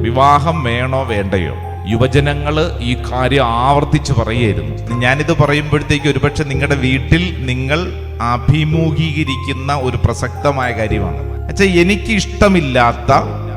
വിവാഹം വേണോ വേണ്ടയോ? യുവജനങ്ങൾ ഈ കാര്യം ആവർത്തിച്ച് പറയായിരുന്നു ഞാനിത് പറയുമ്പോഴത്തേക്ക് ഒരുപക്ഷെ നിങ്ങളുടെ വീട്ടിൽ നിങ്ങൾ അഭിമുഖീകരിക്കുന്ന ഒരു പ്രസക്തമായ കാര്യമാണ്. അച്ഛാ എനിക്ക് ഇഷ്ടമില്ലാത്ത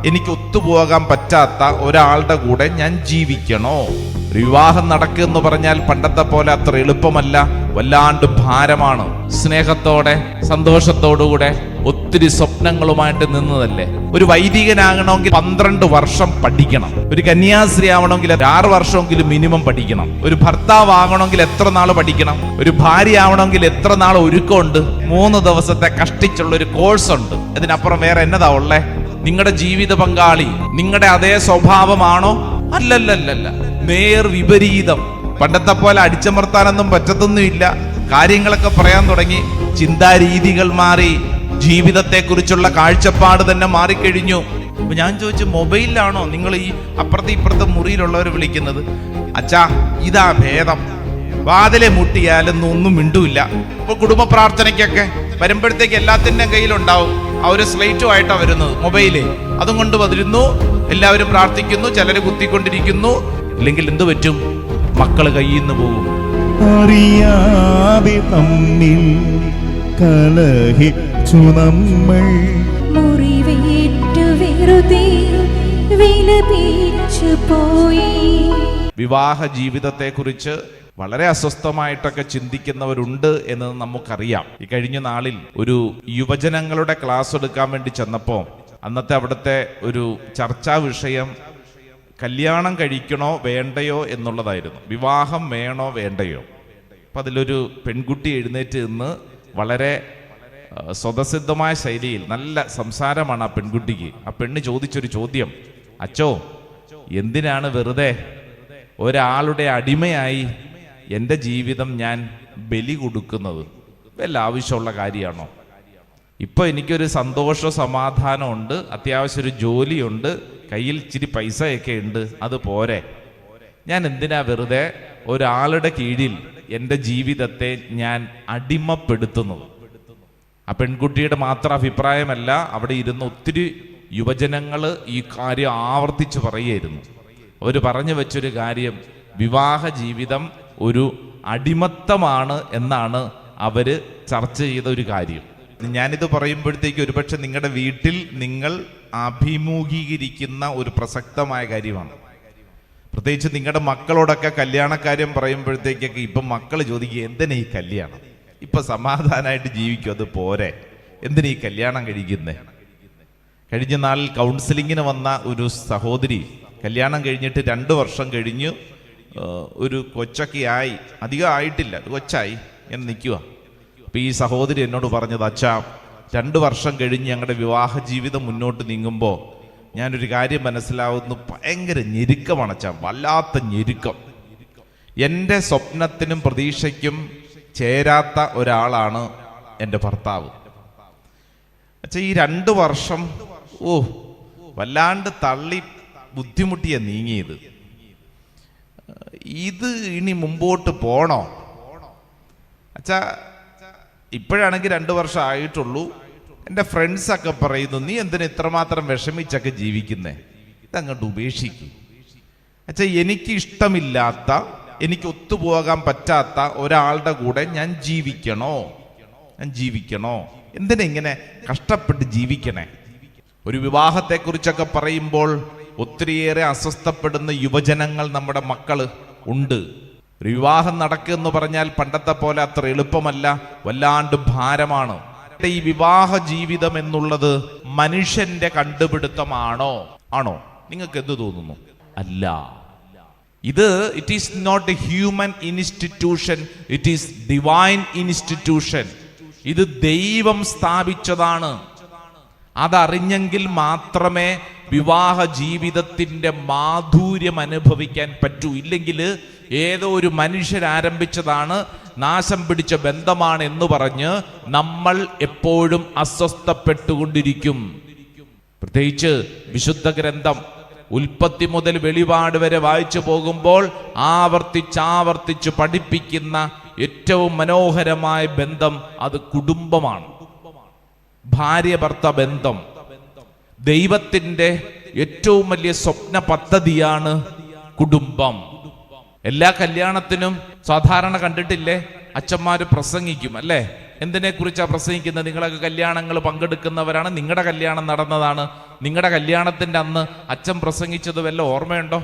എനിക്ക് ഒത്തുപോകാൻ പറ്റാത്ത ഒരാളുടെ കൂടെ ഞാൻ ജീവിക്കണോ? വിവാഹം നടക്കുമെന്ന് പറഞ്ഞാൽ പണ്ടത്തെ പോലെ അത്ര എളുപ്പമല്ല. വല്ലാണ്ട് ഭാരമാണ്. സ്നേഹത്തോടെ സന്തോഷത്തോടുകൂടെ ഒത്തിരി സ്വപ്നങ്ങളുമായിട്ട് നിന്നതല്ലേ? ഒരു വൈദികനാകണമെങ്കിൽ പന്ത്രണ്ട് വർഷം പഠിക്കണം. ഒരു കന്യാസ്ത്രീ ആവണമെങ്കിൽ ആറ് വർഷമെങ്കിലും മിനിമം പഠിക്കണം. ഒരു ഭർത്താവ് ആകണമെങ്കിൽ എത്ര നാൾ പഠിക്കണം? ഒരു ഭാര്യ ആവണമെങ്കിൽ എത്ര നാൾ ഒരുക്കമുണ്ട്? മൂന്ന് ദിവസത്തെ കഷ്ടിച്ചുള്ള ഒരു കോഴ്സ് ഉണ്ട് അതിനപ്പുറം വേറെ എന്നതാ ഉള്ളേ? നിങ്ങളുടെ ജീവിത പങ്കാളി നിങ്ങളുടെ അതേ സ്വഭാവമാണോ? അല്ലല്ലല്ലല്ല. നേർ വിപരീതം. പണ്ടത്തെ പോലെ അടിച്ചമർത്താനൊന്നും പറ്റത്തൊന്നുമില്ല. കാര്യങ്ങളൊക്കെ പറയാൻ തുടങ്ങി. ചിന്താരീതികൾ മാറി. ജീവിതത്തെക്കുറിച്ചുള്ള കാഴ്ചപ്പാട് തന്നെ മാറിക്കഴിഞ്ഞു. അപ്പൊ ഞാൻ ചോദിച്ചു മൊബൈലിലാണോ നിങ്ങൾ ഈ അപ്പുറത്തെ ഇപ്പുറത്തെ മുറിയിലുള്ളവർ വിളിക്കുന്നത്? അച്ഛാ ഇതാ ഭേദം. വാതിലെ മുട്ടിയാലൊന്നും ഒന്നും മിണ്ടൂല്ല. ഇപ്പൊ കുടുംബ പ്രാർത്ഥനയ്ക്കൊക്കെ വരുമ്പോഴത്തേക്ക് എല്ലാത്തിന്റെ കയ്യിലുണ്ടാവും. ആ ഒരു സ്ലേറ്റുമായിട്ടാണ് വരുന്നത് മൊബൈൽ. അതും കൊണ്ട് വരുന്നു എല്ലാവരും പ്രാർത്ഥിക്കുന്നു. ചിലർ കുത്തിക്കൊണ്ടിരിക്കുന്നു. ഇല്ലെങ്കിൽ എന്തു പറ്റും? മക്കൾ കയ്യിൽ നിന്ന് പോകും. അറിയാതെ തമ്മിൽ കലഹിച്ചു നമ്മൾ. മുറിവേറ്റു വെറുതെ വിലപിച്ചു പോയി. വിവാഹ ജീവിതത്തെക്കുറിച്ച് വളരെ അസ്വസ്ഥമായിട്ടൊക്കെ ചിന്തിക്കുന്നവരുണ്ട് എന്ന് നമുക്കറിയാം. ഈ കഴിഞ്ഞ നാളിൽ ഒരു യുവജനങ്ങളുടെ ക്ലാസ് എടുക്കാൻ വേണ്ടി ചെന്നപ്പോൾ അന്നത്തെ അവിടുത്തെ ഒരു ചർച്ചാ വിഷയം കല്യാണം കഴിക്കണോ വേണ്ടയോ എന്നുള്ളതായിരുന്നു. വിവാഹം വേണോ വേണ്ടയോ. അപ്പം അതിലൊരു പെൺകുട്ടി എഴുന്നേറ്റ് നിന്ന് വളരെ സ്വതസിദ്ധമായ ശൈലിയിൽ നല്ല സംസാരമാണ് ആ പെൺകുട്ടിക്ക്. ആ പെണ്ണ് ചോദിച്ചൊരു ചോദ്യം. അച്ചോ എന്തിനാണ് വെറുതെ ഒരാളുടെ അടിമയായി എന്റെ ജീവിതം ഞാൻ ബലി കൊടുക്കുന്നത്? വല്ല ആവശ്യമുള്ള കാര്യമാണോ? ഇപ്പോൾ എനിക്കൊരു സന്തോഷ സമാധാനമുണ്ട് അത്യാവശ്യം ഒരു ജോലിയുണ്ട്. കയ്യിൽ ഇച്ചിരി പൈസയൊക്കെ ഉണ്ട് അത് പോരെ. ഞാൻ എന്തിനാ വെറുതെ ഒരാളുടെ കീഴിൽ എന്റെ ജീവിതത്തെ ഞാൻ അടിമപ്പെടുത്തുന്നത്? ആ പെൺകുട്ടിയുടെ മാത്രം അഭിപ്രായമല്ല അവിടെ ഇരുന്ന് ഒത്തിരി യുവജനങ്ങൾ ഈ കാര്യം ആവർത്തിച്ച് പറയുമായിരുന്നു അവർ പറഞ്ഞു വെച്ചൊരു കാര്യം വിവാഹ ജീവിതം ഒരു അടിമത്തമാണ് എന്നാണ് അവർ ചർച്ച ചെയ്ത ഒരു കാര്യം. ഞാനിത് പറയുമ്പോഴത്തേക്ക് ഒരുപക്ഷെ നിങ്ങളുടെ വീട്ടിൽ നിങ്ങൾ അഭിമുഖീകരിക്കുന്ന ഒരു പ്രസക്തമായ കാര്യമാണ്. പ്രത്യേകിച്ച് നിങ്ങളുടെ മക്കളോടൊക്കെ കല്യാണക്കാര്യം പറയുമ്പോഴത്തേക്കൊക്കെ ഇപ്പം മക്കൾ ചോദിക്കുക എന്തിനാ ഈ കല്യാണം? ഇപ്പൊ സമാധാനമായിട്ട് ജീവിക്കും അത് പോരെ? എന്തിനാ ഈ കല്യാണം കഴിക്കുന്നേ? കഴിഞ്ഞ നാളിൽ കൗൺസിലിങ്ങിന് വന്ന ഒരു സഹോദരി കല്യാണം കഴിഞ്ഞിട്ട് രണ്ട് വർഷം കഴിഞ്ഞു. ഒരു കൊച്ചൊക്കെ ആയി. അധികം ആയിട്ടില്ല കൊച്ചായി. ഞാൻ നിൽക്കുക അപ്പൊ ഈ സഹോദരി എന്നോട് പറഞ്ഞത് അച്ഛാ രണ്ട് വർഷം കഴിഞ്ഞ് ഞങ്ങളുടെ വിവാഹ ജീവിതം മുന്നോട്ട് നീങ്ങുമ്പോൾ ഞാനൊരു കാര്യം മനസ്സിലാവുന്നു. ഭയങ്കര ഞെരുക്കമാണ് അച്ഛാ. വല്ലാത്ത ഞെരുക്കം. എന്റെ സ്വപ്നത്തിനും പ്രതീക്ഷയ്ക്കും ചേരാത്ത ഒരാളാണ് എന്റെ ഭർത്താവ്. അച്ഛാ ഈ രണ്ട് വർഷം ഓ വല്ലാണ്ട് തള്ളി ബുദ്ധിമുട്ടിയ നീങ്ങിയത്. ഇത് ഇനി മുമ്പോട്ട് പോണോ? അച്ഛാ ഇപ്പോഴാണെങ്കിൽ രണ്ട് വർഷം ആയിട്ടുള്ളൂ. എന്റെ ഫ്രണ്ട്സൊക്കെ പറയുന്നു നീ എന്തിനാ ഇത്രമാത്രം വിഷമിച്ചൊക്കെ ജീവിക്കുന്നേ? ഇതങ്ങോട്ട് ഉപേക്ഷിക്കും. അച്ഛാ എനിക്ക് ഇഷ്ടമില്ലാത്ത എനിക്ക് ഒത്തുപോകാൻ പറ്റാത്ത ഒരാളുടെ കൂടെ ഞാൻ ജീവിക്കണോ? ഞാൻ ജീവിക്കണോ? എന്തിനാ ഇങ്ങനെ കഷ്ടപ്പെട്ട് ജീവിക്കണേ? ഒരു വിവാഹത്തെക്കുറിച്ചൊക്കെ പറയുമ്പോൾ ഒത്തിരിയേറെ അസ്വസ്ഥപ്പെടുന്ന യുവജനങ്ങൾ നമ്മുടെ മക്കൾ ഉണ്ട്. ഒരു വിവാഹം നടക്കുക എന്ന് പറഞ്ഞാൽ പണ്ടത്തെ പോലെ അത്ര എളുപ്പമല്ല വല്ലാണ്ട് ഭാരമാണ്. ഈ വിവാഹ ജീവിതം എന്നുള്ളത് മനുഷ്യന്റെ കണ്ടുപിടുത്തമാണോ? ആണോ? നിങ്ങൾക്ക് എന്ത് തോന്നുന്നു? അല്ല. ഇത് it is not a human institution it is divine institution ഇത് ദൈവം സ്ഥാപിച്ചതാണ്. അതറിഞ്ഞെങ്കിൽ മാത്രമേ വിവാഹ ജീവിതത്തിന്റെ മാധുര്യം അനുഭവിക്കാൻ പറ്റൂ. ഇല്ലെങ്കിൽ ഏതോ ഒരു മനുഷ്യർ ആരംഭിച്ചതാണ് നാശം പിടിച്ച ബന്ധമാണ് എന്ന് പറഞ്ഞ് നമ്മൾ എപ്പോഴും അസ്വസ്ഥപ്പെട്ടുകൊണ്ടിരിക്കും. പ്രത്യേകിച്ച് വിശുദ്ധ ഗ്രന്ഥം ഉൽപ്പത്തി മുതൽ വെളിപാട് വരെ വായിച്ചു പോകുമ്പോൾ ആവർത്തിച്ചാവർത്തിച്ച് പഠിപ്പിക്കുന്ന ഏറ്റവും മനോഹരമായ ബന്ധം അത് കുടുംബമാണ്. ഭാര്യ ഭർത്ത ബന്ധം. ദൈവത്തിന്റെ ഏറ്റവും വലിയ സ്വപ്ന പദ്ധതിയാണ് കുടുംബം. എല്ലാ കല്യാണത്തിനും സാധാരണ കണ്ടിട്ടില്ലേ? അച്ഛന്മാർ പ്രസംഗിക്കും അല്ലേ? എന്തിനെ കുറിച്ചാണ് പ്രസംഗിക്കുന്നത്? നിങ്ങളൊക്കെ കല്യാണങ്ങൾ പങ്കെടുക്കുന്നവരാണ് നിങ്ങളുടെ കല്യാണം നടന്നതാണ്. നിങ്ങളുടെ കല്യാണത്തിന്റെ അന്ന് അച്ഛൻ പ്രസംഗിച്ചത് വല്ല ഓർമ്മയുണ്ടോ?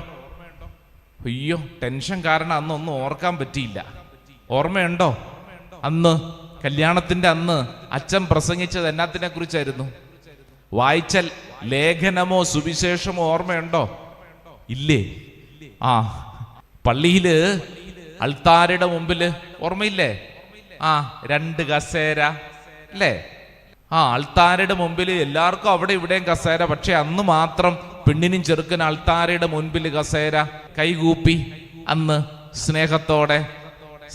അയ്യോ ടെൻഷൻ കാരണം അന്ന് ഒന്നും ഓർക്കാൻ പറ്റിയില്ല. ഓർമ്മയുണ്ടോ? അന്ന് കല്യാണത്തിന്റെ അന്ന് അച്ഛൻ പ്രസംഗിച്ചത് എന്നാത്തിനെ കുറിച്ചായിരുന്നു വായിച്ച ലേഖനമോ സുവിശേഷമോ ഓർമ്മയുണ്ടോ? ഇല്ലേ? ആ പള്ളിയിൽ അൾത്താരയുടെ മുമ്പിൽ ഓർമ്മയില്ലേ? ആ രണ്ട് കസേര അല്ലേ? ആ അൾത്താരയുടെ മുമ്പിൽ എല്ലാവർക്കും അവിടെ ഇവിടെയും കസേര പക്ഷെ അന്ന് മാത്രം പെണ്ണിനും ചെറുക്കൻ അൾത്താരയുടെ മുൻപിൽ കസേര കൈകൂപ്പി അന്ന് സ്നേഹത്തോടെ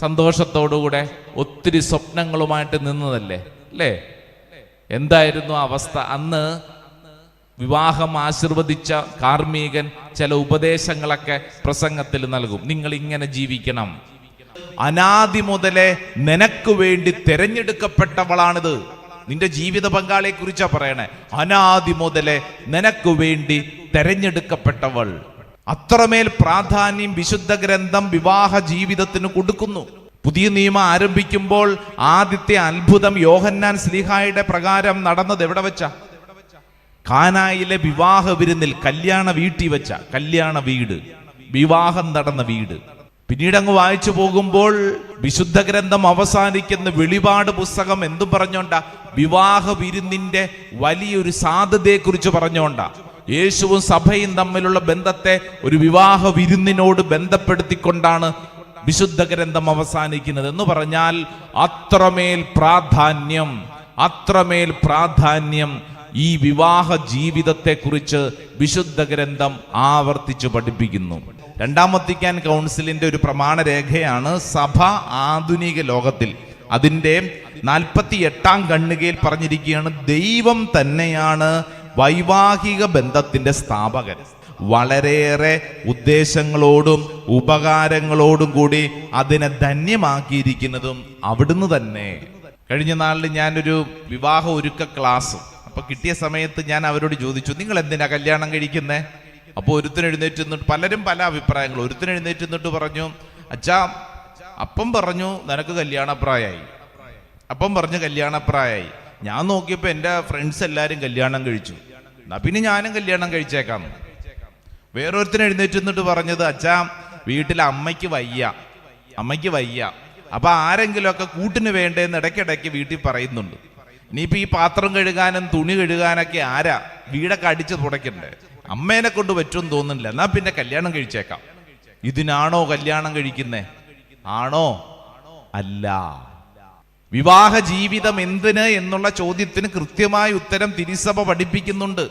സന്തോഷത്തോടുകൂടെ ഒത്തിരി സ്വപ്നങ്ങളുമായിട്ട് നിന്നതല്ലേ? അല്ലേ? എന്തായിരുന്നു അവസ്ഥ? അന്ന് വിവാഹം ആശീർവദിച്ച കാർമ്മികൻ ചില ഉപദേശങ്ങളൊക്കെ പ്രസംഗത്തിൽ നൽകും. നിങ്ങൾ ഇങ്ങനെ ജീവിക്കണം. അനാദി മുതലേ നിനക്ക് വേണ്ടി തെരഞ്ഞെടുക്കപ്പെട്ടവളാണിത്. നിന്റെ ജീവിത പങ്കാളിയെ കുറിച്ചാ പറയണേ. അനാദി മുതലേ നിനക്ക് വേണ്ടി തെരഞ്ഞെടുക്കപ്പെട്ടവൾ. അത്രമേൽ പ്രാധാന്യം വിശുദ്ധ ഗ്രന്ഥം വിവാഹ ജീവിതത്തിന് കൊടുക്കുന്നു. പുതിയ നിയമം ആരംഭിക്കുമ്പോൾ ആദ്യത്തെ അത്ഭുതം യോഹന്നാൻ സ്ലീഹായുടെ പ്രകാരം നടന്നത് എവിടെ വെച്ചാ? കാനായിലെ വിവാഹ വിരുന്നിൽ കല്യാണ വീട്ടിൽ വെച്ച കല്യാണ വീട് വിവാഹം നടന്ന വീട്. പിന്നീട് അങ്ങ് വായിച്ചു പോകുമ്പോൾ വിശുദ്ധ ഗ്രന്ഥം അവസാനിക്കുന്ന വെളിപാട് പുസ്തകം എന്തു പറഞ്ഞോണ്ട? വിവാഹ വിരുന്നിന്റെ വലിയൊരു സാധ്യതയെ കുറിച്ച് പറഞ്ഞോണ്ട. യേശുവും സഭയും തമ്മിലുള്ള ബന്ധത്തെ ഒരു വിവാഹ വിരുന്നിനോട് ബന്ധപ്പെടുത്തിക്കൊണ്ടാണ് വിശുദ്ധ ഗ്രന്ഥം അവസാനിക്കുന്നത്. എന്ന് പറഞ്ഞാൽ അത്രമേൽ പ്രാധാന്യം അത്രമേൽ പ്രാധാന്യം ഈ വിവാഹ ജീവിതത്തെക്കുറിച്ച് വിശുദ്ധ ഗ്രന്ഥം ആവർത്തിച്ച് പഠിപ്പിക്കുന്നു. രണ്ടാം വത്തിക്കാൻ കൗൺസിലിന്റെ ഒരു പ്രമാണരേഖയാണ് സഭ ആധുനിക ലോകത്തിൽ. അതിന്റെ നാൽപ്പത്തി എട്ടാം കണ്ണുകയിൽ പറഞ്ഞിരിക്കുകയാണ് ദൈവം തന്നെയാണ് വൈവാഹിക ബന്ധത്തിന്റെ സ്ഥാപകൻ. വളരെയേറെ ഉദ്ദേശങ്ങളോടും ഉപകാരങ്ങളോടും കൂടി അതിനെ ധന്യമാക്കിയിരിക്കുന്നതും അവിടുന്ന് തന്നെ. കഴിഞ്ഞ നാളിൽ ഞാനൊരു വിവാഹ ഒരുക്ക ക്ലാസ് അപ്പൊ കിട്ടിയ സമയത്ത് ഞാൻ അവരോട് ചോദിച്ചു നിങ്ങൾ എന്തിനാ കല്യാണം കഴിക്കുന്നേ? അപ്പോൾ ഒരുത്തൻ എഴുന്നേറ്റ് നിന്നിട്ട് പലരും പല അഭിപ്രായങ്ങൾ. ഒരുത്തൻ എഴുന്നേറ്റ് നിന്നിട്ട് പറഞ്ഞു അച്ഛാ അപ്പം പറഞ്ഞു നിനക്ക് കല്യാണപ്രായമായി അപ്പം പറഞ്ഞു കല്യാണപ്രായമായി ഞാൻ നോക്കിയപ്പോൾ എന്റെ ഫ്രണ്ട്സ് എല്ലാവരും കല്യാണം കഴിച്ചു. എന്നാ പിന്നെ ഞാനും കല്യാണം കഴിച്ചേക്കാം. വേറൊരുത്തൻ എഴുന്നേറ്റ് നിന്നിട്ട് പറഞ്ഞത് അച്ഛാ വീട്ടിൽ അമ്മയ്ക്ക് വയ്യ. അമ്മയ്ക്ക് വയ്യ. അപ്പൊ ആരെങ്കിലുമൊക്കെ കൂട്ടിന് വേണ്ടേന്ന് ഇടയ്ക്കിടയ്ക്ക് വീട്ടിൽ പറയുന്നുണ്ട്. ഇനിയിപ്പോ ഈ പാത്രം കഴുകാനും തുണി കഴുകാനൊക്കെ ആരാ? വീടൊക്കെ അടിച്ച് തുടയ്ക്കണ്ടേ? അമ്മേനെ കൊണ്ട് പറ്റുമെന്ന് തോന്നുന്നില്ല. എന്നാ പിന്നെ കല്യാണം കഴിച്ചേക്കാം. ഇതിനാണോ കല്യാണം കഴിക്കുന്നേ? ആണോ? അല്ല. വിവാഹ ജീവിതം എന്തിന് എന്നുള്ള ചോദ്യത്തിന് കൃത്യമായ ഉത്തരം തിരുസഭ പഠിപ്പിക്കുന്നുണ്ട്.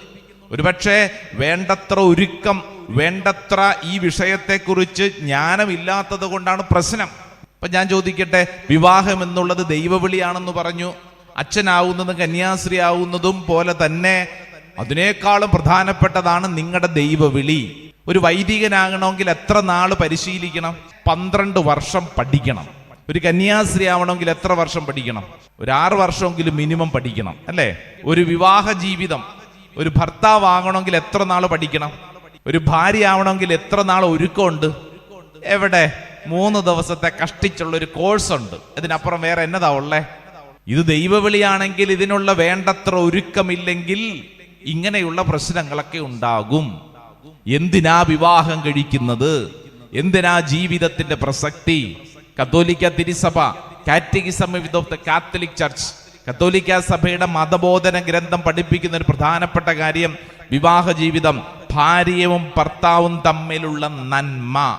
ഒരുപക്ഷെ വേണ്ടത്ര ഒരുക്കം വേണ്ടത്ര ഈ വിഷയത്തെക്കുറിച്ച് ജ്ഞാനമില്ലാത്തത് കൊണ്ടാണ് പ്രശ്നം. അപ്പൊ ഞാൻ ചോദിക്കട്ടെ വിവാഹം എന്നുള്ളത് ദൈവവിളിയാണെന്ന് പറഞ്ഞു. അച്ഛനാവുന്നതും കന്യാസ്ത്രീ ആവുന്നതും പോലെ തന്നെ അതിനേക്കാളും പ്രധാനപ്പെട്ടതാണ് നിങ്ങളുടെ ദൈവവിളി. ഒരു വൈദികനാകണമെങ്കിൽ എത്ര നാൾ പരിശീലിക്കണം? പന്ത്രണ്ട് വർഷം പഠിക്കണം. ഒരു കന്യാസ്ത്രീ ആവണമെങ്കിൽ എത്ര വർഷം പഠിക്കണം? ഒരു ആറ് വർഷമെങ്കിലും മിനിമം പഠിക്കണം അല്ലേ? ഒരു വിവാഹ ജീവിതം. ഒരു ഭർത്താവ് ആകണമെങ്കിൽ എത്ര നാൾ പഠിക്കണം? ഒരു ഭാര്യ ആവണമെങ്കിൽ എത്ര നാൾ ഒരുക്കമുണ്ട്? എവിടെ? മൂന്ന് ദിവസത്തെ കഷ്ടിച്ചുള്ള ഒരു കോഴ്സ് ഉണ്ട് ഇതിനപ്പുറം വേറെ എന്നതാ ഉള്ളേ? ഇത് ദൈവവിളിയാണെങ്കിൽ ഇതിനുള്ള വേണ്ടത്ര ഒരുക്കമില്ലെങ്കിൽ ഇങ്ങനെയുള്ള പ്രശ്നങ്ങളൊക്കെ ഉണ്ടാകും. എന്തിനാ വിവാഹം കഴിക്കുന്നത്? എന്തിനാ ജീവിതത്തിന്റെ പ്രസക്തി? കത്തോലിക്ക തിരുസഭ catechism of the Catholic church കത്തോലിക്ക സഭയുടെ മതബോധന ഗ്രന്ഥം പഠിപ്പിക്കുന്ന ഒരു പ്രധാനപ്പെട്ട കാര്യം വിവാഹ ജീവിതം ഭാര്യയും ഭർത്താവും തമ്മിലുള്ള നന്മ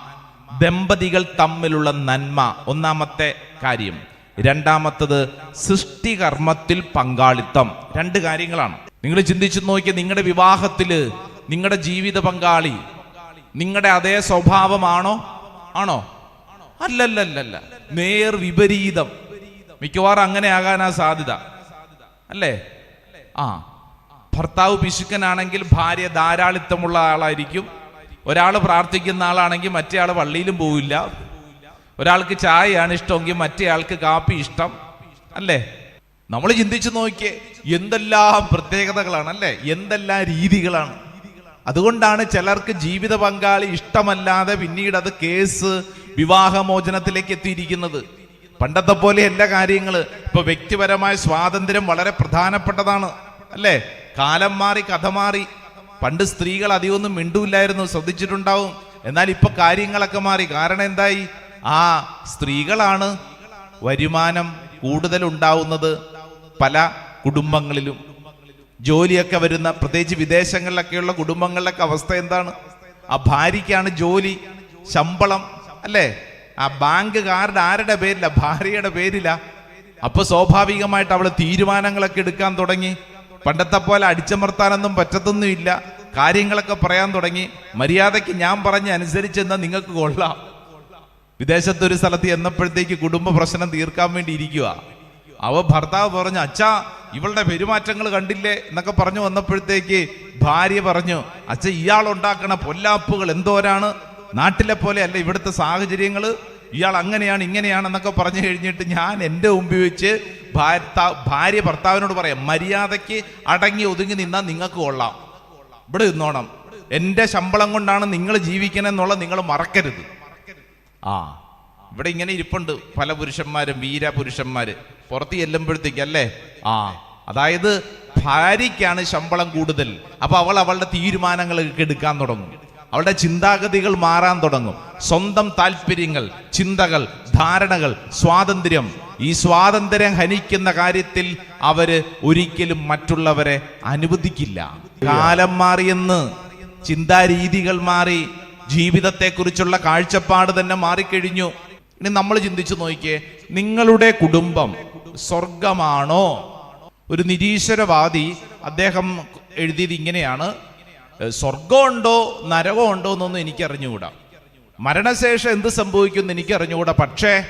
ദമ്പതികൾ തമ്മിലുള്ള നന്മ. ഒന്നാമത്തെ കാര്യം രണ്ടാമത്തത് സൃഷ്ടികർമ്മത്തിൽ പങ്കാളിത്തം. രണ്ട് കാര്യങ്ങളാണ്. നിങ്ങൾ ചിന്തിച്ചു നോക്കിയ നിങ്ങളുടെ വിവാഹത്തിൽ നിങ്ങളുടെ ജീവിത പങ്കാളി നിങ്ങളുടെ അതേ സ്വഭാവമാണോ? ആണോ? അല്ലല്ലല്ലല്ല. നേർ വിപരീതം. മിക്കവാറും അങ്ങനെ ആകാനാ സാധ്യത. അല്ലേ? ആ. ഭർത്താവ് പിശുക്കനാണെങ്കിൽ ഭാര്യ ധാരാളിത്തമുള്ള ആളായിരിക്കും. ഒരാൾ പ്രാർത്ഥിക്കുന്ന ആളാണെങ്കിൽ മറ്റേ ആൾ പള്ളിയിലും പോവില്ല. ഒരാൾക്ക് ചായയാണ് ഇഷ്ടമെങ്കിൽ മറ്റേ ആൾക്ക് കാപ്പി ഇഷ്ടം അല്ലേ? നമ്മൾ ചിന്തിച്ചു നോക്കിയേ എന്തെല്ലാം പ്രത്യേകതകളാണ് അല്ലേ? എന്തെല്ലാം രീതികളാണ്. അതുകൊണ്ടാണ് ചിലർക്ക് ജീവിത പങ്കാളി ഇഷ്ടമല്ലാതെ പിന്നീട് അത് കേസ് വിവാഹമോചനത്തിലേക്ക് എത്തിയിരിക്കുന്നത്. പണ്ടത്തെ പോലെ എല്ലാ കാര്യങ്ങൾ ഇപ്പൊ വ്യക്തിപരമായ സ്വാതന്ത്ര്യം വളരെ പ്രധാനപ്പെട്ടതാണ് അല്ലേ? കാലം മാറി കഥ മാറി. പണ്ട് സ്ത്രീകൾ അധികമൊന്നും മിണ്ടൂല്ലായിരുന്നു ശ്രദ്ധിച്ചിട്ടുണ്ടാവും. എന്നാൽ ഇപ്പൊ കാര്യങ്ങളൊക്കെ മാറി. കാരണം എന്തായി? ആ സ്ത്രീകളാണ് വരുമാനം കൂടുതൽ ഉണ്ടാവുന്നത് പല കുടുംബങ്ങളിലും. ജോലിയൊക്കെ വരുന്ന പ്രത്യേകിച്ച് വിദേശങ്ങളിലൊക്കെയുള്ള കുടുംബങ്ങളിലൊക്കെ അവസ്ഥ എന്താണ്? ആ ഭാര്യയ്ക്കാണ് ജോലി ശമ്പളം അല്ലേ? ആ ബാങ്ക് കാർഡ് ആരുടെ പേരില്ല ഭാര്യയുടെ പേരില്ല അപ്പൊ സ്വാഭാവികമായിട്ട് അവൾ തീരുമാനങ്ങളൊക്കെ എടുക്കാൻ തുടങ്ങി. പണ്ടത്തെ പോലെ അടിച്ചമർത്താനൊന്നും പറ്റത്തൊന്നുമില്ല. കാര്യങ്ങളൊക്കെ പറയാൻ തുടങ്ങി. മര്യാദയ്ക്ക് ഞാൻ പറഞ്ഞ അനുസരിച്ചെന്നാൽ നിങ്ങൾക്ക് കൊള്ളാം. വിദേശത്തൊരു സ്ഥലത്ത് എന്നപ്പോഴത്തേക്ക് കുടുംബ പ്രശ്നം തീർക്കാൻ വേണ്ടി ഇരിക്കുക അവ ഭർത്താവ് പറഞ്ഞു അച്ഛാ ഇവളുടെ പെരുമാറ്റങ്ങൾ കണ്ടില്ലേ? എന്നൊക്കെ പറഞ്ഞു വന്നപ്പോഴത്തേക്ക് ഭാര്യ പറഞ്ഞു അച്ഛ ഇയാൾ ഉണ്ടാക്കണ പൊല്ലാപ്പുകൾ എന്തോരാണ്? നാട്ടിലെ പോലെ അല്ല ഇവിടുത്തെ സാഹചര്യങ്ങൾ ഇയാൾ അങ്ങനെയാണ് ഇങ്ങനെയാണ് എന്നൊക്കെ പറഞ്ഞു കഴിഞ്ഞിട്ട് ഞാൻ എന്റെ മുമ്പിൽ വെച്ച് ഭാര്യ ഭർത്താവിനോട് പറയാം മര്യാദയ്ക്ക് അടങ്ങി ഒതുങ്ങി നിന്നാൽ നിങ്ങൾക്ക് കൊള്ളാം. ഇവിടെ നിന്നോണം. എന്റെ ശമ്പളം കൊണ്ടാണ് നിങ്ങൾ ജീവിക്കണമെന്നുള്ള നിങ്ങൾ മറക്കരുത്. ആ. ഇവിടെ ഇങ്ങനെ ഇരിപ്പുണ്ട് പല പുരുഷന്മാരും വീര പുരുഷന്മാര്. പുറത്ത് ചെല്ലുമ്പോഴത്തേക്ക് അല്ലേ? ആ. അതായത് ഭാര്യയ്ക്കാണ് ശമ്പളം കൂടുതൽ. അപ്പൊ അവൾ അവളുടെ തീരുമാനങ്ങൾ എടുക്കാൻ തുടങ്ങും. അവളുടെ ചിന്താഗതികൾ മാറാൻ തുടങ്ങും. സ്വന്തം താല്പര്യങ്ങൾ ചിന്തകൾ ധാരണകൾ സ്വാതന്ത്ര്യം. ഈ സ്വാതന്ത്ര്യം ഹനിക്കുന്ന കാര്യത്തിൽ അവർ ഒരിക്കലും മറ്റുള്ളവരെ അനുവദിക്കില്ല. കാലം മാറിയെന്ന് ചിന്താരീതികൾ മാറി. ജീവിതത്തെക്കുറിച്ചുള്ള കാഴ്ചപ്പാട് തന്നെ മാറിക്കഴിഞ്ഞു. ഇനി നമ്മൾ ചിന്തിച്ചു നോക്കിയേ നിങ്ങളുടെ കുടുംബം സ്വർഗമാണോ? ഒരു നിരീശ്വരവാദി അദ്ദേഹം എഴുതിയത് ഇങ്ങനെയാണ് "ഏ, സ്വർഗമുണ്ടോ നരകമുണ്ടോ എന്നൊന്നും എനിക്കറിഞ്ഞുകൂടാ. മരണശേഷം എന്ത് സംഭവിക്കുമെന്ന് എനിക്ക് അറിഞ്ഞുകൂടാ പക്ഷേ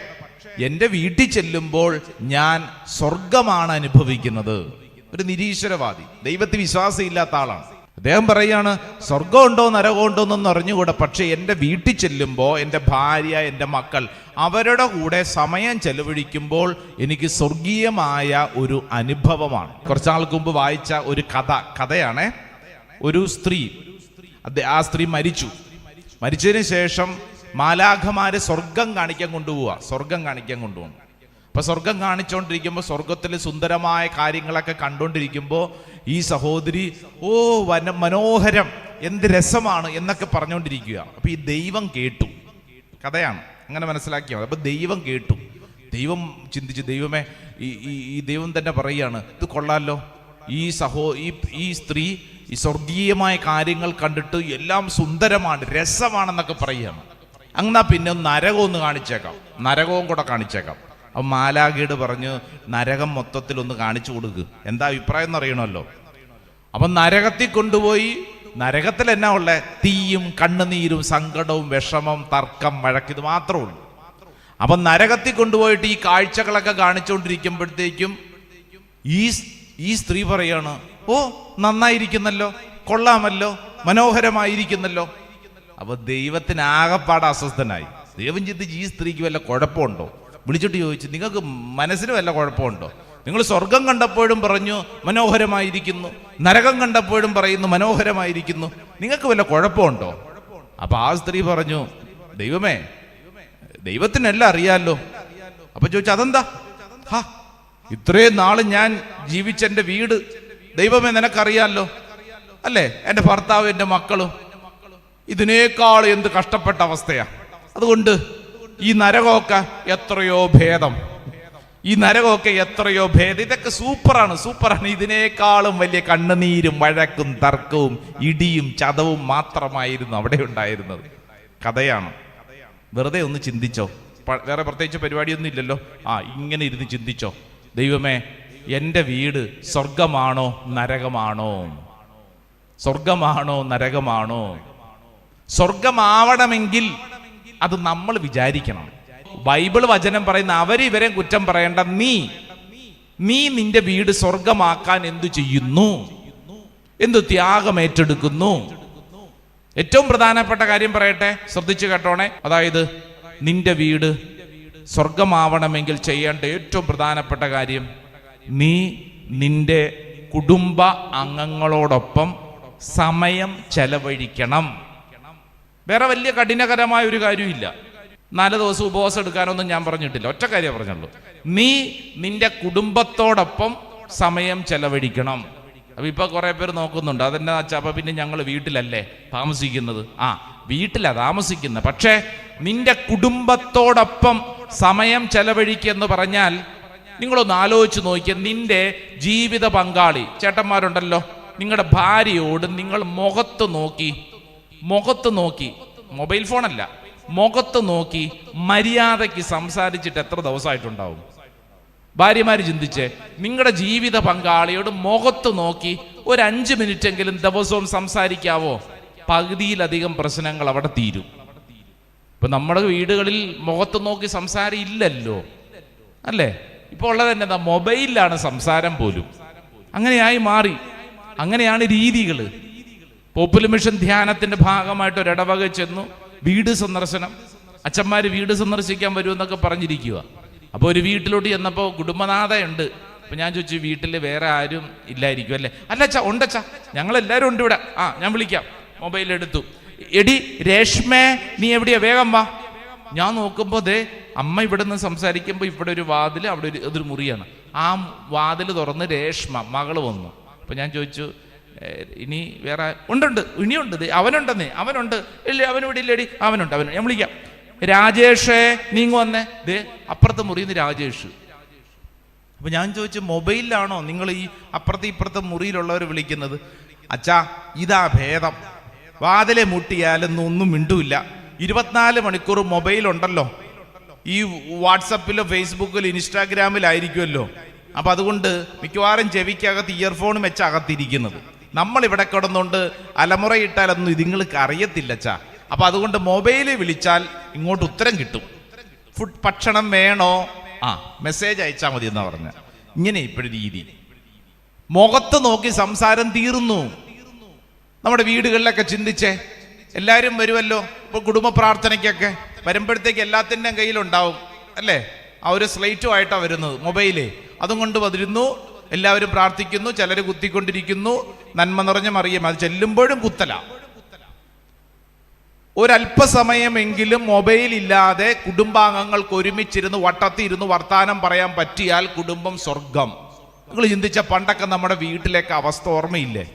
എന്റെ വീട്ടിൽ ചെല്ലുമ്പോൾ ഞാൻ സ്വർഗമാണ് അനുഭവിക്കുന്നത്. ഒരു നിരീശ്വരവാദി ദൈവത്തിൽ വിശ്വാസമില്ലാത്ത ആളാണ്. അദ്ദേഹം പറയാണ് സ്വർഗമുണ്ടോ നരകമുണ്ടോ എന്നൊന്നും അറിഞ്ഞുകൂടാ. പക്ഷേ എന്റെ വീട്ടിൽ ചെല്ലുമ്പോൾ എന്റെ ഭാര്യ എന്റെ മക്കൾ അവരുടെ കൂടെ സമയം ചെലവഴിക്കുമ്പോൾ എനിക്ക് സ്വർഗീയമായ ഒരു അനുഭവമാണ്. കുറച്ചാൾക്ക് മുമ്പ് വായിച്ച ഒരു കഥ കഥയാണേ. ഒരു സ്ത്രീ ആ സ്ത്രീ മരിച്ചു. മരിച്ചതിന് ശേഷം മാലാഖമാരെ സ്വർഗം കാണിക്കാൻ കൊണ്ടുപോവുക സ്വർഗം കാണിക്കാൻ കൊണ്ടുപോകണം. അപ്പൊ സ്വർഗം കാണിച്ചുകൊണ്ടിരിക്കുമ്പോൾ സ്വർഗത്തിലെ സുന്ദരമായ കാര്യങ്ങളൊക്കെ കണ്ടുകൊണ്ടിരിക്കുമ്പോൾ ഈ സഹോദരി ഓ വന മനോഹരം എന്ത് രസമാണ് എന്നൊക്കെ പറഞ്ഞുകൊണ്ടിരിക്കുക അപ്പൊ ഈ ദൈവം കേട്ടു. കഥയാണ്. അങ്ങനെ മനസ്സിലാക്കിയാൽ അപ്പൊ ദൈവം കേട്ടു. ദൈവം ചിന്തിച്ച് ദൈവമേ ഈ ഈ ദൈവം തന്നെ പറയുകയാണ് ഇത് കൊള്ളാമല്ലോ ഈ സഹോ ഈ ഈ സ്ത്രീ ഈ സ്വർഗീയമായ കാര്യങ്ങൾ കണ്ടിട്ട് എല്ലാം സുന്ദരമാണ് രസമാണെന്നൊക്കെ പറയുകയാണ്. അങ്ങനെ പിന്നെ നരകം ഒന്ന് കാണിച്ചേക്കാം. നരകവും കൂടെ കാണിച്ചേക്കാം. അപ്പൊ മാലാഖയോട് പറഞ്ഞു നരകം മൊത്തത്തിൽ ഒന്ന് കാണിച്ചു കൊടുക്ക്. എന്താ അഭിപ്രായം എന്ന് അറിയണമല്ലോ. അപ്പൊ നരകത്തിൽ കൊണ്ടുപോയി നരകത്തിൽ എന്നാ ഉള്ളേ? തീയും കണ്ണുനീരും സങ്കടവും വിഷമം തർക്കം വഴക്ക് ഇത് മാത്രമേ ഉള്ളൂ. അപ്പൊ നരകത്തിൽ കൊണ്ടുപോയിട്ട് ഈ കാഴ്ചകളൊക്കെ കാണിച്ചുകൊണ്ടിരിക്കുമ്പോഴത്തേക്കും ഈ ഈ സ്ത്രീ പറയാണ് ഓ നന്നായിരിക്കുന്നല്ലോ കൊള്ളാമല്ലോ മനോഹരമായിരിക്കുന്നല്ലോ. അപ്പൊ ദൈവത്തിന് ആകപ്പാട് അസ്വസ്ഥനായി. ദൈവം ചിന്തിച്ച് ഈ സ്ത്രീക്ക് വല്ല കുഴപ്പമുണ്ടോ? വിളിച്ചിട്ട് ചോദിച്ചു നിങ്ങൾക്ക് മനസ്സിന് വല്ല കുഴപ്പമുണ്ടോ? നിങ്ങൾ സ്വർഗം കണ്ടപ്പോഴും പറഞ്ഞു മനോഹരമായിരിക്കുന്നു. നരകം കണ്ടപ്പോഴും പറയുന്നു മനോഹരമായിരിക്കുന്നു. നിങ്ങൾക്ക് വല്ല കുഴപ്പമുണ്ടോ? അപ്പൊ ആ സ്ത്രീ പറഞ്ഞു ദൈവമേ ദൈവത്തിനെല്ലാം അറിയാലോ. അപ്പൊ ചോദിച്ചു അതെന്താ? ഹാ ഇത്രയും നാൾ ഞാൻ ജീവിച്ച എന്റെ വീട് ദൈവമേ നിനക്കറിയാലോ? അല്ലേ? എന്റെ ഭർത്താവ് എന്റെ മക്കളും. ഇതിനേക്കാൾ എന്ത് കഷ്ടപ്പെട്ട അവസ്ഥയാ. അതുകൊണ്ട് ഈ നരകമൊക്കെ എത്രയോ ഭേദം. ഈ നരകമൊക്കെ എത്രയോ ഭേദം. ഇതൊക്കെ സൂപ്പറാണ് സൂപ്പറാണ്. ഇതിനേക്കാളും വലിയ കണ്ണുനീരും വഴക്കും തർക്കവും ഇടിയും ചതവും മാത്രമായിരുന്നു അവിടെ ഉണ്ടായിരുന്നത്. കഥയാണ്. വെറുതെ ഒന്ന് ചിന്തിച്ചോ. വേറെ പ്രത്യേകിച്ച് പരിപാടിയൊന്നും ഇല്ലല്ലോ. ആ ഇങ്ങനെ ഇരുന്ന് ചിന്തിച്ചോ. ദൈവമേ എന്റെ വീട് സ്വർഗമാണോ നരകമാണോ? സ്വർഗമാണോ നരകമാണോ? സ്വർഗമാവണമെങ്കിൽ അത് നമ്മൾ വിചാരിക്കണം. ബൈബിൾ വചനം പറയുന്ന അവരിവരെ കുറ്റം പറയേണ്ട നീ. നീ നിന്റെ വീട് സ്വർഗമാക്കാൻ എന്തു ചെയ്യുന്നു? എന്തു ത്യാഗം ഏറ്റെടുക്കുന്നു? ഏറ്റവും പ്രധാനപ്പെട്ട കാര്യം പറയട്ടെ ശ്രദ്ധിച്ചു കേട്ടോണേ. അതായത് നിന്റെ വീട് സ്വർഗമാവണമെങ്കിൽ ചെയ്യേണ്ട ഏറ്റവും പ്രധാനപ്പെട്ട കാര്യം നീ നിന്റെ കുടുംബ അംഗങ്ങളോടൊപ്പം സമയം ചെലവഴിക്കണം. വേറെ വലിയ കഠിനകരമായ ഒരു കാര്യമില്ല നാല് ദിവസം ഉപവാസം എടുക്കാനൊന്നും ഞാൻ പറഞ്ഞിട്ടില്ല. ഒറ്റ കാര്യം പറഞ്ഞുള്ളൂ. നീ നിന്റെ കുടുംബത്തോടൊപ്പം സമയം ചെലവഴിക്കണം. അപ്പൊ ഇപ്പൊ കുറെ പേര് നോക്കുന്നുണ്ട്. അതെന്നാ വെച്ചാ അപ്പൊ പിന്നെ ഞങ്ങൾ വീട്ടിലല്ലേ താമസിക്കുന്നത്? ആ വീട്ടിലാ താമസിക്കുന്നത് പക്ഷേ നിന്റെ കുടുംബത്തോടൊപ്പം സമയം ചെലവഴിക്കുക എന്ന് പറഞ്ഞാൽ നിങ്ങളൊന്ന് ആലോചിച്ച് നോക്കിയ. നിന്റെ ജീവിത പങ്കാളി ചേട്ടന്മാരുണ്ടല്ലോ. നിങ്ങളുടെ ഭാര്യയോട് നിങ്ങൾ മുഖത്ത് നോക്കി മുഖത്ത് നോക്കി. മൊബൈൽ ഫോണല്ല. മുഖത്ത് നോക്കി മര്യാദയ്ക്ക് സംസാരിച്ചിട്ട് എത്ര ദിവസമായിട്ടുണ്ടാവും? ഭാര്യമാര് ചിന്തിച്ചേ നിങ്ങളുടെ ജീവിത പങ്കാളിയോട് മുഖത്ത് നോക്കി ഒരു അഞ്ച് മിനിറ്റ് എങ്കിലും ദിവസവും സംസാരിക്കാവോ? പകുതിയിലധികം പ്രശ്നങ്ങൾ അവിടെ തീരും. ഇപ്പൊ നമ്മുടെ വീടുകളിൽ മുഖത്ത് നോക്കി സംസാരം ഇല്ലല്ലോ അല്ലേ? ഇപ്പോൾ ഉള്ളത് തന്നെ മൊബൈലിലാണ് സംസാരം പോലും. അങ്ങനെയായി മാറി. അങ്ങനെയാണ് രീതികൾ പോപ്പുലർ മിഷൻ ധ്യാനത്തിന്റെ ഭാഗമായിട്ട് ഒരിടവക ചെന്നു. വീട് സന്ദർശനം. അച്ഛന്മാർ വീട് സന്ദർശിക്കാൻ വരുമെന്നൊക്കെ പറഞ്ഞിരിക്കുക അപ്പോൾ ഒരു വീട്ടിലോട്ട് ചെന്നപ്പോൾ കുടുംബനാഥയുണ്ട്. അപ്പൊ ഞാൻ ചോദിച്ചു വീട്ടിൽ വേറെ ആരും ഇല്ലായിരിക്കും അല്ലേ? അല്ല അച്ഛാ ഉണ്ടച്ചാ ഞങ്ങൾ എല്ലാവരും ഉണ്ട് ഇവിടെ. ആ ഞാൻ വിളിക്കാം. മൊബൈൽ എടുത്തു. എടി രേഷ്മേ നീ എവിടെയാ? വേഗം വാ. ഞാൻ നോക്കുമ്പോൾ ദേ അമ്മ ഇവിടെ നിന്ന് സംസാരിക്കുമ്പോൾ ഇവിടെ ഒരു വാതിൽ അവിടെ ഒരു അതൊരു മുറിയാണ് ആ വാതിൽ തുറന്ന് രേഷ്മ മകൾ വന്നു. അപ്പൊ ഞാൻ ചോദിച്ചു "ഏ, ഇനി വേറെ ഉണ്ടുണ്ട് ഇനിയുണ്ട് അവനുണ്ടെന്നേ അവനുണ്ട്. ഇല്ല അവനിവിടെ ഇല്ലടി? അവനുണ്ട് അവൻ ഞാൻ വിളിക്കാം. രാജേഷേ നീങ്ങു വന്നേ. ദേ അപ്പുറത്ത് മുറിയുന്ന രാജേഷ്. അപ്പൊ ഞാൻ ചോദിച്ചു മൊബൈലിലാണോ നിങ്ങൾ ഈ അപ്പുറത്ത് ഇപ്പുറത്തെ മുറിയിലുള്ളവർ വിളിക്കുന്നത്? അച്ഛാ ഇതാ ഭേദം. വാതിലെ മുട്ടിയാലൊന്നും ഒന്നും മിണ്ടൂല്ല. ഇരുപത്തിനാല് മണിക്കൂർ മൊബൈൽ ഉണ്ടല്ലോ ഈ വാട്സപ്പിലോ ഫേസ്ബുക്കിലോ ഇൻസ്റ്റാഗ്രാമിലായിരിക്കുമല്ലോ. അപ്പൊ അതുകൊണ്ട് മിക്കവാറും ചെവിക്കകത്ത് ഇയർഫോൺ വെച്ച് അകത്തിരിക്കുന്നത് നമ്മൾ ഇവിടെ കിടന്നുകൊണ്ട് അലമുറയിട്ടാലൊന്നും ഇതുങ്ങൾക്ക് അറിയത്തില്ല ചാ അപ്പൊ അതുകൊണ്ട് മൊബൈലിൽ വിളിച്ചാൽ ഇങ്ങോട്ട് ഉത്തരം കിട്ടും. ഫുഡ് ഭക്ഷണം വേണോ? ആ മെസ്സേജ് അയച്ചാൽ മതി എന്നാ പറഞ്ഞ. ഇങ്ങനെ ഇപ്പോഴും രീതി. മുഖത്ത് നോക്കി സംസാരം തീർന്നു. നമ്മുടെ വീടുകളിലൊക്കെ ചിന്തിച്ചേ എല്ലാവരും വരുമല്ലോ ഇപ്പൊ കുടുംബ പ്രാർത്ഥനയ്ക്കൊക്കെ വരുമ്പോഴത്തേക്ക് എല്ലാത്തിന്റെയും കയ്യിലുണ്ടാവും അല്ലേ? ആ ഒരു സ്ലേറ്റുമായിട്ടാണ് വരുന്നത് മൊബൈലേ. അതും കൊണ്ട് വന്നിരുന്നു. എല്ലാവരും പ്രാർത്ഥിക്കുന്നു ചിലർ കുത്തിക്കൊണ്ടിരിക്കുന്നു. നന്മ നിറഞ്ഞ മറിയം അത് ചെല്ലുമ്പോഴും കുത്തല. ഒരല്പസമയമെങ്കിലും മൊബൈൽ ഇല്ലാതെ കുടുംബാംഗങ്ങൾക്ക് ഒരുമിച്ചിരുന്ന് വട്ടത്തിരുന്ന് വർത്താനം പറയാൻ പറ്റിയാൽ കുടുംബം സ്വർഗം. നിങ്ങൾ ചിന്തിച്ച പണ്ടൊക്കെ നമ്മുടെ വീട്ടിലേക്ക് അവസ്ഥ ഓർമ്മയില്ലേ?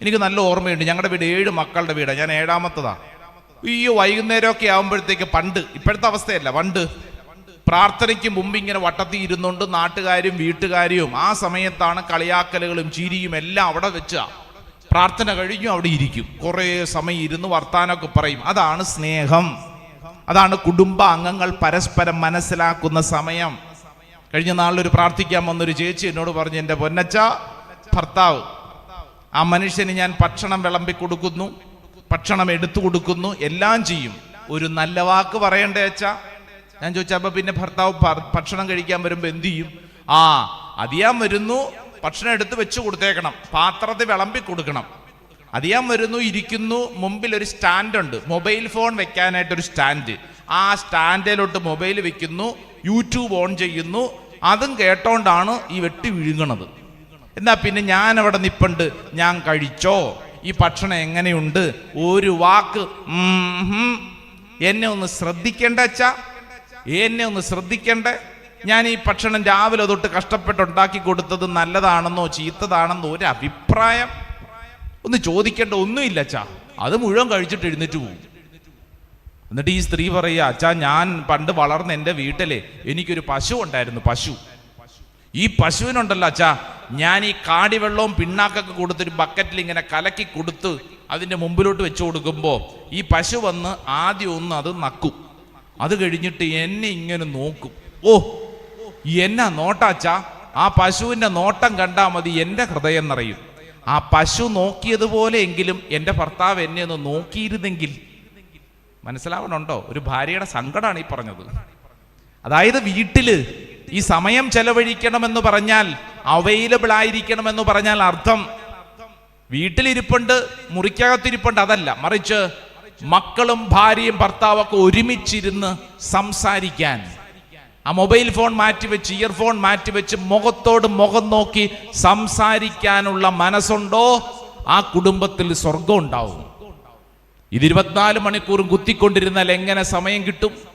എനിക്ക് നല്ല ഓർമ്മയുണ്ട്. ഞങ്ങളുടെ വീട് ഏഴ് മക്കളുടെ വീടാണ് ഞാൻ ഏഴാമത്തതാണ് ഈ വൈകുന്നേരമൊക്കെ ആകുമ്പോഴത്തേക്ക് പണ്ട്. ഇപ്പോഴത്തെ അവസ്ഥയല്ല പണ്ട്. പ്രാർത്ഥനയ്ക്ക് മുമ്പ് ഇങ്ങനെ വട്ടത്തിൽ ഇരുന്നുകൊണ്ട് നാട്ടുകാരും വീട്ടുകാരും ആ സമയത്താണ് കളിയാക്കലുകളും ചിരിയും എല്ലാം അവിടെ വെച്ചാ. പ്രാർത്ഥന കഴിഞ്ഞു അവിടെ ഇരിക്കും. കുറേ സമയം ഇരുന്ന് വർത്താനമൊക്കെ പറയും. അതാണ് സ്നേഹം. അതാണ് കുടുംബ അംഗങ്ങൾ പരസ്പരം മനസ്സിലാക്കുന്ന സമയം. കഴിഞ്ഞ നാളിലൊരു പ്രാർത്ഥിക്കാൻ വന്നൊരു ചേച്ചി എന്നോട് പറഞ്ഞു എന്റെ പൊന്നച്ച ഭർത്താവ് ആ മനുഷ്യന് ഞാൻ ഭക്ഷണം വിളമ്പി കൊടുക്കുന്നു ഭക്ഷണം എടുത്തു കൊടുക്കുന്നു എല്ലാം ചെയ്യും. ഒരു നല്ല വാക്ക് പറയണ്ടേ ഞാൻ ചോദിച്ചാ അപ്പൊ പിന്നെ ഭർത്താവ് ഭക്ഷണം കഴിക്കാൻ വരുമ്പോൾ എന്തു ചെയ്യും? ആ അതിയാൻ വരുന്നു ഭക്ഷണം എടുത്ത് വെച്ച് കൊടുത്തേക്കണം പാത്രത്തിൽ വിളമ്പി കൊടുക്കണം. അതിയാൻ വരുന്നു ഇരിക്കുന്നു മുമ്പിൽ ഒരു സ്റ്റാൻഡ് ഉണ്ട് മൊബൈൽ ഫോൺ വെക്കാനായിട്ട് ഒരു സ്റ്റാൻഡ്. ആ സ്റ്റാൻഡിലോട്ട് മൊബൈൽ വെക്കുന്നു യൂട്യൂബ് ഓൺ ചെയ്യുന്നു. അതും കേട്ടോണ്ടാണ് ഈ വെട്ടി വിഴുങ്ങണത്. എന്നാ പിന്നെ ഞാൻ അവിടെ നിപ്പുണ്ട്. ഞാൻ കഴിച്ചോ? ഈ ഭക്ഷണം എങ്ങനെയുണ്ട്? ഒരു വാക്ക് എന്നെ ഒന്ന് ശ്രദ്ധിക്കേണ്ട അച്ഛാ. എന്നെ ഒന്ന് ശ്രദ്ധിക്കണ്ടേ? ഞാൻ ഈ ഭക്ഷണം രാവിലെ തൊട്ട് കഷ്ടപ്പെട്ട് ഉണ്ടാക്കി കൊടുത്തത് നല്ലതാണെന്നോ ചീത്തതാണെന്നോ ഒരു അഭിപ്രായം? ഒന്ന് ചോദിക്കേണ്ട ഒന്നുമില്ല അച്ഛാ. അത് മുഴുവൻ കഴിച്ചിട്ട് എഴുന്നേറ്റ് പോകും എന്നിട്ട് ഈ സ്ത്രീ പറയുക അച്ഛാ ഞാൻ പണ്ട് വളർന്ന എന്റെ വീട്ടിലെ എനിക്കൊരു പശു ഉണ്ടായിരുന്നു പശു. ഈ പശുവിനുണ്ടല്ലോ അച്ഛാ ഞാൻ ഈ കാടിവെള്ളവും പിണ്ണാക്കൊക്കെ കൊടുത്തൊരു ബക്കറ്റിൽ ഇങ്ങനെ കലക്കി കൊടുത്ത് അതിന്റെ മുമ്പിലോട്ട് വെച്ചു കൊടുക്കുമ്പോൾ ഈ പശു വന്ന് ആദ്യം ഒന്ന് അത് നക്കും. അത് കഴിഞ്ഞിട്ട് എന്നെ ഇങ്ങനെ നോക്കും. ഓ എന്നാ നോട്ടാച്ചാ? ആ പശുവിന്റെ നോട്ടം കണ്ടാൽ മതി എന്റെ ഹൃദയം നിറയും. ആ പശു നോക്കിയതുപോലെ എങ്കിലും എന്റെ ഭർത്താവ് എന്നെ ഒന്ന് നോക്കിയിരുന്നെങ്കിൽ. മനസ്സിലാവണുണ്ടോ ഒരു ഭാര്യയുടെ സങ്കടമാണ് ഈ പറഞ്ഞത്. അതായത് വീട്ടിൽ ഈ സമയം ചെലവഴിക്കണമെന്ന് പറഞ്ഞാൽ അവൈലബിൾ ആയിരിക്കണമെന്ന് പറഞ്ഞാൽ അർത്ഥം. വീട്ടിലിരിപ്പുണ്ട് മുറിക്കകത്തിരിപ്പുണ്ട് അതല്ല. മറിച്ച് മക്കളും ഭാര്യയും ഭർത്താവൊക്കെ ഒരുമിച്ചിരുന്ന് സംസാരിക്കാൻ. ആ മൊബൈൽ ഫോൺ മാറ്റിവെച്ച് ഇയർഫോൺ മാറ്റിവെച്ച് മുഖത്തോട് മുഖം നോക്കി സംസാരിക്കാനുള്ള മനസ്സുണ്ടോ? ആ കുടുംബത്തിൽ സ്വർഗം ഉണ്ടാവും. ഇത് ഇരുപത്തിനാല് മണിക്കൂറും കുത്തിക്കൊണ്ടിരുന്നാൽ എങ്ങനെ സമയം കിട്ടും?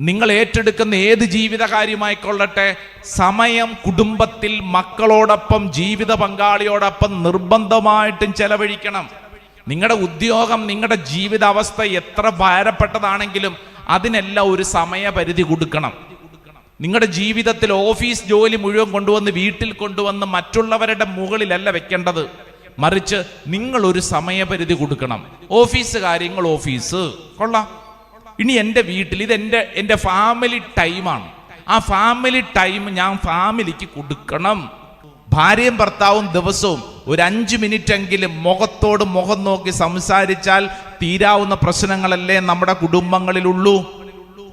നിങ്ങൾ ഏറ്റെടുക്കുന്ന ഏത് ജീവിത കാര്യമായിക്കൊള്ളട്ടെ സമയം കുടുംബത്തിൽ മക്കളോടൊപ്പം ജീവിത പങ്കാളിയോടൊപ്പം നിർബന്ധമായിട്ടും ചെലവഴിക്കണം. നിങ്ങളുടെ ഉദ്യോഗം നിങ്ങളുടെ ജീവിതാവസ്ഥ എത്ര ഭാരപ്പെട്ടതാണെങ്കിലും അതിനെല്ലാം ഒരു സമയപരിധി കൊടുക്കണം. നിങ്ങളുടെ ജീവിതത്തിൽ ഓഫീസ് ജോലി മുഴുവൻ കൊണ്ടുവന്ന് വീട്ടിൽ കൊണ്ടുവന്ന് മറ്റുള്ളവരുടെ മുകളിലല്ല വെക്കേണ്ടത്. മറിച്ച് നിങ്ങൾ ഒരു സമയപരിധി കൊടുക്കണം. ഓഫീസ് കാര്യങ്ങൾ ഓഫീസ്. കൊള്ളാം. ഇനി എന്റെ വീട്ടിൽ ഇത് എന്റെ എന്റെ ഫാമിലി ടൈമാണ്. ആ ഫാമിലി ടൈം ഞാൻ ഫാമിലിക്ക് കൊടുക്കണം. ഭാര്യയും ഭർത്താവും ദിവസവും ഒരു അഞ്ച് മിനിറ്റ് എങ്കിലും മുഖത്തോട് മുഖം നോക്കി സംസാരിച്ചാൽ തീരാവുന്ന പ്രശ്നങ്ങളല്ലേ നമ്മുടെ കുടുംബങ്ങളിലുള്ളൂ.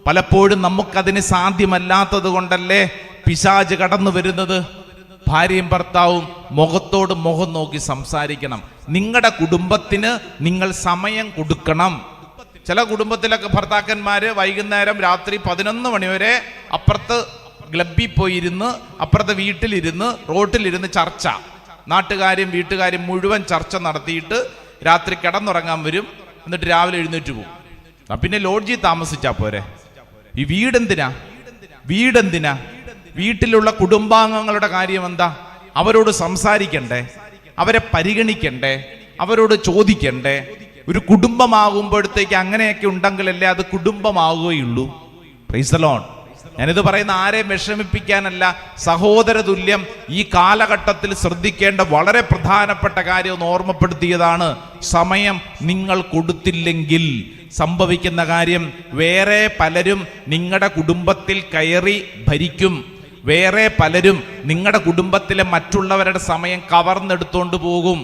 പലപ്പോഴും നമുക്കതിന് സാധ്യമല്ലാത്തത് കൊണ്ടല്ലേ പിശാജ് കടന്നു വരുന്നത്. ഭാര്യയും ഭർത്താവും മുഖത്തോട് മുഖം നോക്കി സംസാരിക്കണം. നിങ്ങളുടെ കുടുംബത്തിന് നിങ്ങൾ സമയം കൊടുക്കണം. ചില കുടുംബത്തിലൊക്കെ ഭർത്താക്കന്മാര് വൈകുന്നേരം രാത്രി പതിനൊന്ന് മണിവരെ അപ്പുറത്ത് ക്ലബിൽ പോയിരുന്ന് അപ്പുറത്തെ വീട്ടിലിരുന്ന് റോട്ടിലിരുന്ന് ചർച്ച. നാട്ടുകാരും വീട്ടുകാരും മുഴുവൻ ചർച്ച നടത്തിയിട്ട് രാത്രി കിടന്നുറങ്ങാൻ വരും. എന്നിട്ട് രാവിലെ എഴുന്നേറ്റ് പോകും പിന്നെ ലോഡ്ജിൽ താമസിച്ചാ പോരെ? ഈ വീടെന്തിനാ? വീടെന്തിനാ? വീട്ടിലുള്ള കുടുംബാംഗങ്ങളുടെ കാര്യം എന്താ അവരോട് സംസാരിക്കണ്ടേ? അവരെ പരിഗണിക്കണ്ടേ? അവരോട് ചോദിക്കണ്ടേ? ഒരു കുടുംബമാകുമ്പോഴത്തേക്ക് അങ്ങനെയൊക്കെ ഉണ്ടെങ്കിലല്ലേ അത് കുടുംബമാകുകയുള്ളൂ പ്രൈസലോൺ ഞാനിത് പറയുന്ന ആരെയും വിഷമിപ്പിക്കാനല്ല സഹോദര തുല്യം ഈ കാലഘട്ടത്തിൽ ശ്രദ്ധിക്കേണ്ട വളരെ പ്രധാനപ്പെട്ട കാര്യം ഒന്ന് ഓർമ്മപ്പെടുത്തിയതാണ്. സമയം നിങ്ങൾ കൊടുത്തില്ലെങ്കിൽ സംഭവിക്കുന്ന കാര്യം വേറെ പലരും നിങ്ങളുടെ കുടുംബത്തിൽ കയറി ഭരിക്കും. വേറെ പലരും നിങ്ങളുടെ കുടുംബത്തിലെ മറ്റുള്ളവരുടെ സമയം കവർന്നെടുത്തോണ്ട് പോകും.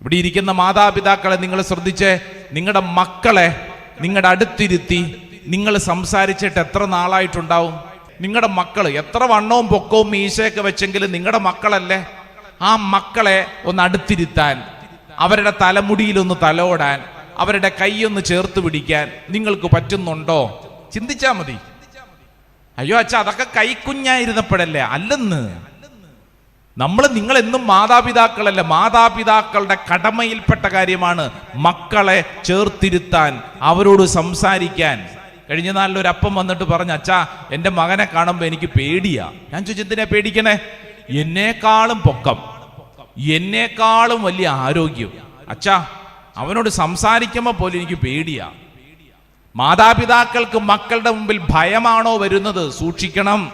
ഇവിടെ ഇരിക്കുന്ന മാതാപിതാക്കളെ നിങ്ങൾ ശ്രദ്ധിച്ച് നിങ്ങളുടെ മക്കളെ നിങ്ങളുടെ അടുത്തിരുത്തി നിങ്ങൾ സംസാരിച്ചിട്ട് എത്ര നാളായിട്ടുണ്ടാവും? നിങ്ങളുടെ മക്കൾ എത്ര വണ്ണവും പൊക്കവും മീശയൊക്കെ വെച്ചെങ്കിലും നിങ്ങളുടെ മക്കളല്ലേ? ആ മക്കളെ ഒന്ന് അടുത്തിരുത്താൻ അവരുടെ തലമുടിയിലൊന്ന് തലോടാൻ അവരുടെ കൈയൊന്ന് ചേർത്ത് പിടിക്കാൻ നിങ്ങൾക്ക് പറ്റുന്നുണ്ടോ? ചിന്തിച്ചാ മതി. അയ്യോ അച്ഛ അതൊക്കെ കൈക്കുഞ്ഞായിരുന്നപ്പോഴല്ലേ? അല്ലെന്ന്. നമ്മൾ നിങ്ങൾ എന്നും മാതാപിതാക്കളല്ല? മാതാപിതാക്കളുടെ കടമയിൽപ്പെട്ട കാര്യമാണ് മക്കളെ ചേർത്തിരുത്താൻ അവരോട് സംസാരിക്കാൻ. കഴിഞ്ഞ നാളിൽ ഒരു അപ്പം വന്നിട്ട് പറഞ്ഞു അച്ഛാ എന്റെ മകനെ കാണുമ്പോൾ എനിക്ക് പേടിയാ. ഞാൻ ചോദിച്ചെന്തിനാ പേടിക്കണേ? എന്നേക്കാളും പൊക്കം. എന്നേക്കാളും വലിയ ആരോഗ്യം. അച്ഛാ അവനോട് സംസാരിക്കുമ്പോൾ പോലും എനിക്ക് പേടിയാ. മാതാപിതാക്കൾക്ക് മക്കളുടെ മുമ്പിൽ ഭയമാണോ വരുന്നത്? സൂക്ഷിക്കണം.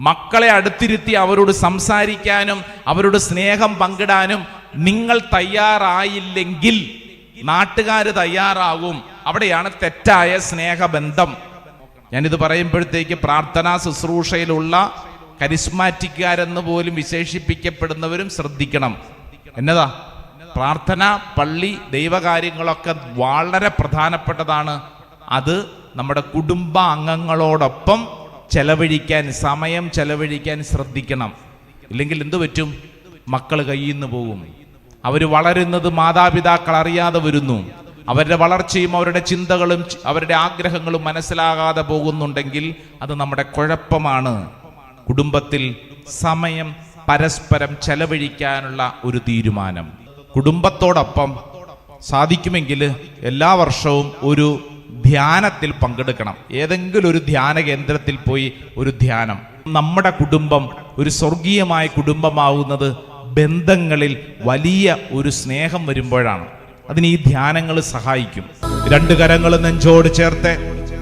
മക്കളെ അടുത്തിരുത്തി അവരോട് സംസാരിക്കാനും അവരോട് സ്നേഹം പങ്കിടാനും നിങ്ങൾ തയ്യാറായില്ലെങ്കിൽ നാട്ടുകാർ തയ്യാറാകും. അവിടെയാണ് തെറ്റായ സ്നേഹബന്ധം. ഞാനിത് പറയുമ്പോഴത്തേക്ക് പ്രാർത്ഥനാ ശുശ്രൂഷയിലുള്ള കരിസ്മാറ്റിക്കാരെന്ന് പോലും വിശേഷിപ്പിക്കപ്പെടുന്നവരും ശ്രദ്ധിക്കണം. എന്നതാ? പ്രാർത്ഥന പള്ളി ദൈവകാര്യങ്ങളൊക്കെ വളരെ പ്രധാനപ്പെട്ടതാണ്. അത് നമ്മുടെ കുടുംബ അംഗങ്ങളോടൊപ്പം ചെലവഴിക്കാൻ സമയം ചെലവഴിക്കാൻ ശ്രദ്ധിക്കണം. ഇല്ലെങ്കിൽ എന്തു പറ്റും? മക്കൾ കയ്യിൽ നിന്ന് പോകും. അവർ വളരുന്നത് മാതാപിതാക്കൾ അറിയാതെ വരുന്നു. അവരുടെ വളർച്ചയും അവരുടെ ചിന്തകളും അവരുടെ ആഗ്രഹങ്ങളും മനസ്സിലാകാതെ പോകുന്നുണ്ടെങ്കിൽ അത് നമ്മുടെ കുഴപ്പമാണ്. കുടുംബത്തിൽ സമയം പരസ്പരം ചെലവഴിക്കാനുള്ള ഒരു തീരുമാനം. കുടുംബത്തോടൊപ്പം സാധിക്കുമെങ്കിൽ എല്ലാ വർഷവും ഒരു ധ്യാനത്തിൽ പങ്കെടുക്കണം. ഏതെങ്കിലും ഒരു ധ്യാന കേന്ദ്രത്തിൽ പോയി ഒരു ധ്യാനം. നമ്മുടെ കുടുംബം ഒരു സ്വർഗീയമായ കുടുംബമാവുന്നത് ബന്ധങ്ങളിൽ വലിയ ഒരു സ്നേഹം വരുമ്പോഴാണ്. അതിന് ഈ ധ്യാനങ്ങൾ സഹായിക്കും. രണ്ട് കരങ്ങൾ നെഞ്ചോട് ചേർത്ത്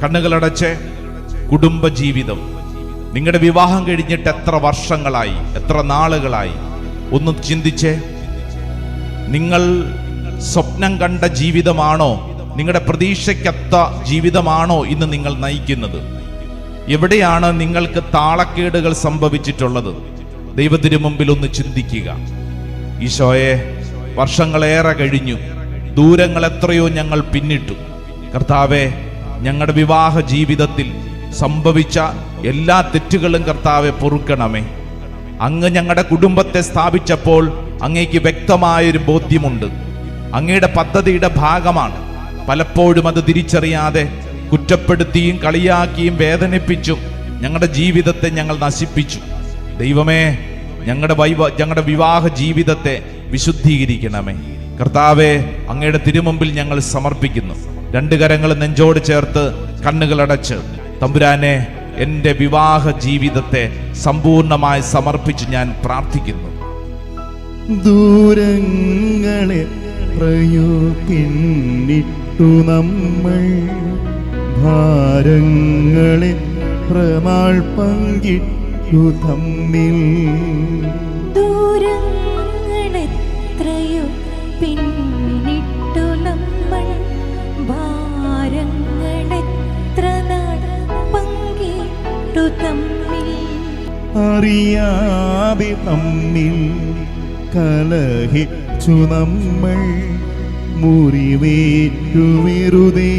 കണ്ണുകളടച്ച് കുടുംബജീവിതം. നിങ്ങളുടെ വിവാഹം കഴിഞ്ഞിട്ട് എത്ര വർഷങ്ങളായി എത്ര നാളുകളായി? ഒന്ന് ചിന്തിച്ച്. നിങ്ങൾ സ്വപ്നം കണ്ട ജീവിതമാണോ? നിങ്ങളുടെ പ്രതീക്ഷയ്ക്കത്ത ജീവിതമാണോ ഇന്ന് നിങ്ങൾ നയിക്കുന്നത്? എവിടെയാണ് നിങ്ങൾക്ക് താളക്കേടുകൾ സംഭവിച്ചിട്ടുള്ളത്? ദൈവത്തിന് മുമ്പിൽ ഒന്ന് ചിന്തിക്കുക. ഈശോയെ വർഷങ്ങളേറെ കഴിഞ്ഞു. ദൂരങ്ങൾ എത്രയോ ഞങ്ങൾ പിന്നിട്ടു. കർത്താവെ ഞങ്ങളുടെ വിവാഹ ജീവിതത്തിൽ സംഭവിച്ച എല്ലാ തെറ്റുകളും കർത്താവെ പൊറുക്കണമേ. അങ്ങ് ഞങ്ങളുടെ കുടുംബത്തെ സ്ഥാപിച്ചപ്പോൾ അങ്ങേക്ക് വ്യക്തമായൊരു ബോധ്യമുണ്ട്. അങ്ങയുടെ പദ്ധതിയുടെ ഭാഗമാണ്. പലപ്പോഴും അത് തിരിച്ചറിയാതെ കുറ്റപ്പെടുത്തിയും കളിയാക്കിയും വേദനിപ്പിച്ചും ഞങ്ങളുടെ ജീവിതത്തെ ഞങ്ങൾ നശിപ്പിച്ചു. ദൈവമേ ഞങ്ങളുടെ വൈവ ഞങ്ങളുടെ വിവാഹ ജീവിതത്തെ വിശുദ്ധീകരിക്കണമേ. കർത്താവെ അങ്ങയുടെ തിരുമുമ്പിൽ ഞങ്ങൾ സമർപ്പിക്കുന്നു. രണ്ട് കരങ്ങൾ നെഞ്ചോട് ചേർത്ത് കണ്ണുകളടച്ച് തമ്പുരാനെ എന്റെ വിവാഹ ജീവിതത്തെ സമ്പൂർണമായി സമർപ്പിച്ച് ഞാൻ പ്രാർത്ഥിക്കുന്നു. ദൂരങ്ങളെ പ്രയോപിന്നിട്ടു നമ്മൾ. ഭാരങ്ങളെ പ്രമാൾ പങ്കിട്ടു തമ്മിൽ ദൂരങ്ങളെത്രയോ പിന്നിട്ടു നമ്മൾ ഭാരങ്ങളെത്ര പങ്കിട്ടു തമ്മിൽ? അറിയാതെ തമ്മിൽ കലഹിച്ചു നമ്മൾ മുറിവേറ്റു വെറുതെ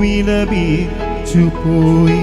വിലപിച്ചു പോയി.